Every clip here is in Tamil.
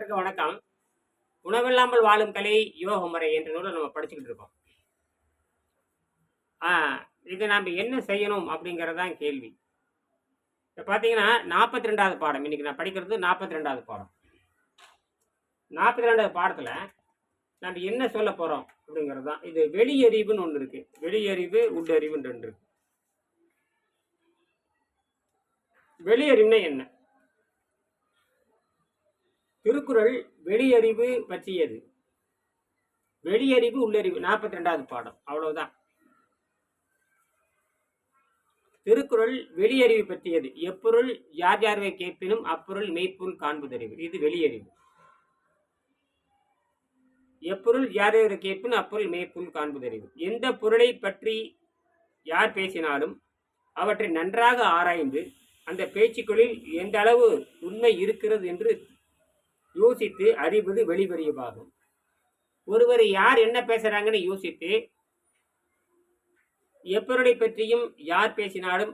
அனைவருக்கும் வணக்கம். உணவில்லாமல் வாழும் கலை யோக முறை என்ற நூலை நம்ம படிச்சுக்கிட்டு இருக்கோம். ஆ இது நாம் என்ன செய்யணும் அப்படிங்கிறது தான் கேள்வி. இப்போ பார்த்தீங்கன்னா நாற்பத்தி ரெண்டாவது பாடம். இன்னைக்கு நான் படிக்கிறது நாற்பத்தி ரெண்டாவது பாடம். நாற்பத்தி ரெண்டாவது பாடத்தில் நம்ம என்ன சொல்ல போகிறோம் அப்படிங்கிறது தான் இது வெளியறிவுன்னு ஒன்று இருக்கு. வெளியறிவு உள்ளறிவுன்னு ரெண்டு இருக்கு. வெளியறிவுனா என்ன? திருக்குறள் வெளியறிவு பற்றியது. வெளியறிவு உள்ளறிவு நாற்பத்தி ரெண்டாவது பாடம் அவ்வளவுதான். திருக்குறள் வெளியறிவு பற்றியது. எப்பொருள் யார் யாரை கேட்பினும் அப்பொருள் மெய்ப்பொருள் காண்பதறிவு. இது வெளியறிவு. எப்பொருள் யார் யாரை கேட்பினும் அப்பொருள் மெய்ப்பொருள் காண்பதறிவு. எந்த பொருளை பற்றி யார் பேசினாலும் அவற்றை நன்றாக ஆராய்ந்து அந்த பேச்சுக்களில் எந்த அளவு உண்மை இருக்கிறது என்று யோசித்து அறிவது வெளிவரியவாகும் ஒருவர் யார் என்ன பேசுறாங்கன்னு யோசித்து எப்பொருளை பற்றியும் யார் பேசினாலும்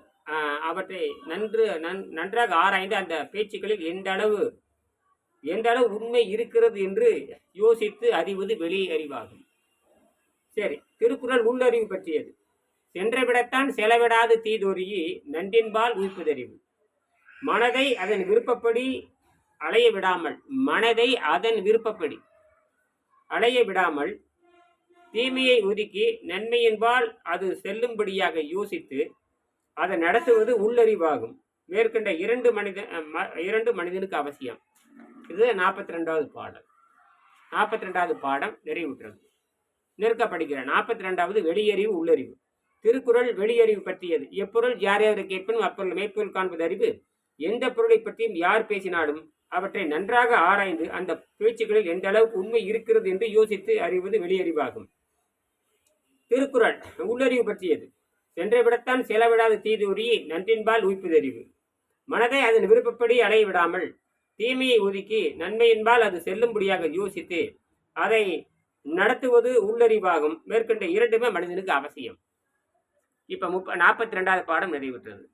அவற்றை நன்று நன்- நன்றாக ஆராய்ந்து அந்த பேச்சுக்களில் எந்த அளவு எந்த அளவு உண்மை இருக்கிறது என்று யோசித்து அறிவது வெளியே அறிவாகும் சரி திருக்குறள் உள்ளறிவு பற்றியது. சென்றவிடத்தான் செலவிடாது தீதொருகி நன்றின்பால் உயிர்ப்பதறிவு மனதை அதன் விருப்பப்படி அலைய விடாமல் மனதை அதன் விருப்பப்படி. அலைய விடாமல் தீமையை ஒதுக்கி நன்மையின்பால் அது செல்லும்படியாக யோசித்து அதை நடத்துவது உள்ளறிவாகும். மேற்கண்ட இரண்டு மனித இரண்டு மனிதனுக்கு அவசியம். இது நாற்பத்தி ரெண்டாவது பாடல். நாற்பத்தி ரெண்டாவது பாடம் நிறைவுற்றது. நிற்கப்படுகிற நாற்பத்தி ரெண்டாவது வெளியறிவு உள்ளறிவு. திருக்குறள் வெளியறிவு பற்றியது. எப்பொருள் யார் யாரை கேட்பினும் அப்பொருள் மேற்பொருள் காண்பது அறிவு. எந்த பொருளை பற்றியும் யார் பேசினாலும் அவற்றை நன்றாக ஆராய்ந்து அந்த பேச்சுக்களில் எந்த அளவுக்கு உண்மை இருக்கிறது என்று யோசித்து அறிவது வெளியறிவாகும். திருக்குறள் உள்ளறிவு பற்றியது. சென்ற விடத்தான் செலவிடாத தீதூரி நன்றின்பால் உயிப்பதறிவு. மனதை அதன் விருப்பப்படி அலைய விடாமல் தீமையை ஒதுக்கி நன்மையின்பால் அது செல்லும்படியாக யோசித்து அதை நடத்துவது உள்ளறிவாகும். மேற்கண்ட இரண்டுமே மனிதனுக்கு அவசியம். இப்ப முப்ப நாற்பத்தி ரெண்டாவது பாடம் நிறைவேற்றது.